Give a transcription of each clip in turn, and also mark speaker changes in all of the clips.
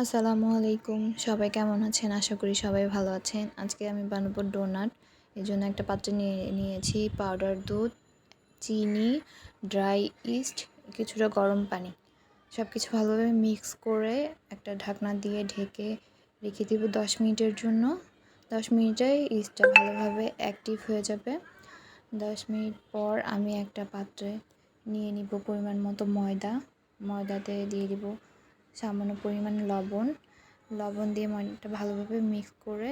Speaker 1: আসসালামু আলাইকুম। সবাই কেমন আছেন? আশা করি সবাই ভালো আছেন। আজকে আমি বানাবো ডোনাট। এই জন্য একটা পাত্রে নিয়ে নিয়েছি পাউডার, দুধ, চিনি, ড্রাই ইস্ট, কিছুটা গরম পানি। সব কিছু ভালোভাবে মিক্স করে একটা ঢাকনা দিয়ে ঢেকে রেখে দিব দশ মিনিটের জন্য। দশ মিনিটে ইস্টটা ভালোভাবে অ্যাক্টিভ হয়ে যাবে। দশ মিনিট পর আমি একটা পাত্রে নিয়ে নিব পরিমাণ মতো ময়দা। ময়দাতে দিয়ে দিব সামান্য পরিমাণ লবণ। লবণ দিয়ে ময়দাটা ভালোভাবে মিক্স করে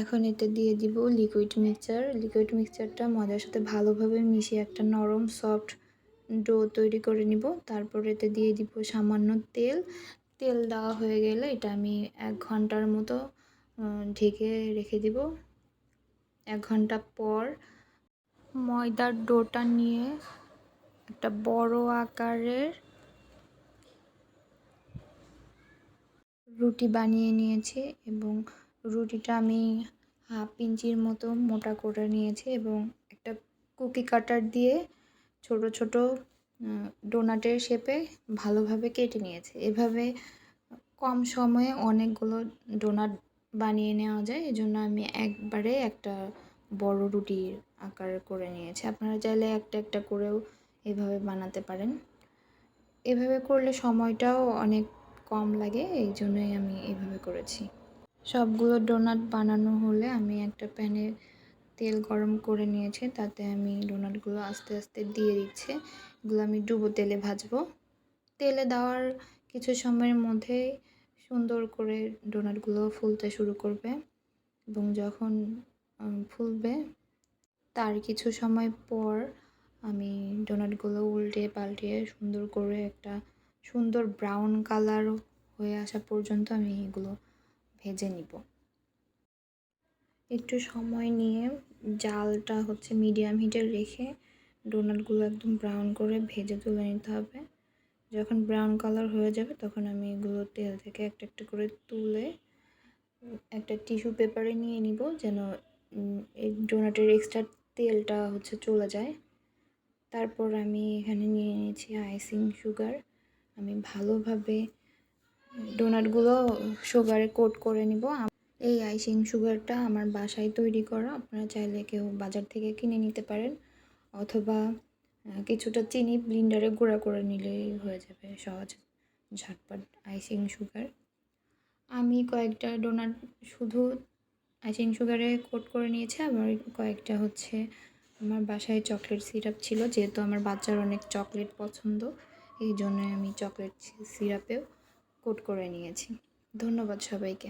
Speaker 1: এখন এতে দিয়ে দিব লিকুইড মিক্সচার লিকুইড মিক্সচারটা ময়দার সাথে ভালোভাবে মিশিয়ে একটা নরম সফট ডো তৈরি করে নিব। তারপর এতে দিয়ে দিব সামান্য তেল। তেল দেওয়া হয়ে গেলে এটা আমি এক ঘণ্টার মতো ঢেকে রেখে দিব। এক ঘণ্টা পর ময়দার ডোটা নিয়ে একটা বড় আকারের রুটি বানিয়ে নিয়েছি এবং রুটিটা আমি হাফ ইঞ্চির মতো মোটা করে নিয়েছি এবং একটা কুকি কাটার দিয়ে ছোট ছোট ডোনাটের শেপে ভালোভাবে কেটে নিয়েছি। এভাবে কম সময়ে অনেকগুলো ডোনাট বানিয়ে নেওয়া যায় এই জন্য আমি একবারে একটা বড় রুটির আকার করে নিয়েছি। আপনারা চাইলে একটা একটা করেও এভাবে বানাতে পারেন। এভাবে করলে সময়টাও অনেক কম লাগে, এই জন্যই আমি এইভাবে করেছি। সবগুলো ডোনাট বানানো হলে আমি একটা প্যানে তেল গরম করে নিয়েছি, তাতে আমি ডোনাটগুলো আস্তে আস্তে দিয়ে দিচ্ছে। এগুলো আমি ডুবো তেলে ভাজবো। তেলে দেওয়ার কিছু সময়ের মধ্যে সুন্দর করে ডোনাটগুলো ফুলতে শুরু করবে এবং যখন ফুলবে, তার কিছু সময় পর আমি ডোনাটগুলো উল্টে পাল্টে সুন্দর করে একটা সুন্দর ব্রাউন কালার হয়ে আসা পর্যন্ত আমি এগুলো ভেজে নিব। একটু সময় নিয়ে জালটা হচ্ছে মিডিয়াম হিটে রেখে ডোনাটগুলো একদম ব্রাউন করে ভেজে তুলে নিতে হবে। যখন ব্রাউন কালার হয়ে যাবে তখন আমি এগুলো তেল থেকে একটা একটা করে তুলে একটা টিস্যু পেপারে নিয়ে নিব যেন এই ডোনাটের এক্সট্রা তেলটা হচ্ছে চলে যায়। তারপর আমি এখানে নিয়ে নিয়েছি আইসিং সুগার আমি ভালোভাবে ডোনাটগুলো সুগারে কোট করে নিব। এই আইসিং সুগারটা আমার বাসায় তৈরি করা। আপনারা চাইলে কেউ বাজার থেকে কিনে নিতে পারেন। অথবা কিছুটা চিনি ব্লিন্ডারে গুঁড়া করে নিলেই হয়ে যাবে সহজ। ঝটপট আইসিং সুগার আমি কয়েকটা ডোনাট শুধু আইসিং সুগারে কোট করে নিয়েছি। আবার কয়েকটা হচ্ছে আমার বাসায় চকলেট সিরাপ ছিল, যেহেতু আমার বাচ্চার অনেক চকলেট পছন্দ। এই জন্য আমি চকলেট সিরাপেও কোট করে নিয়েছি। ধন্যবাদ সবাইকে।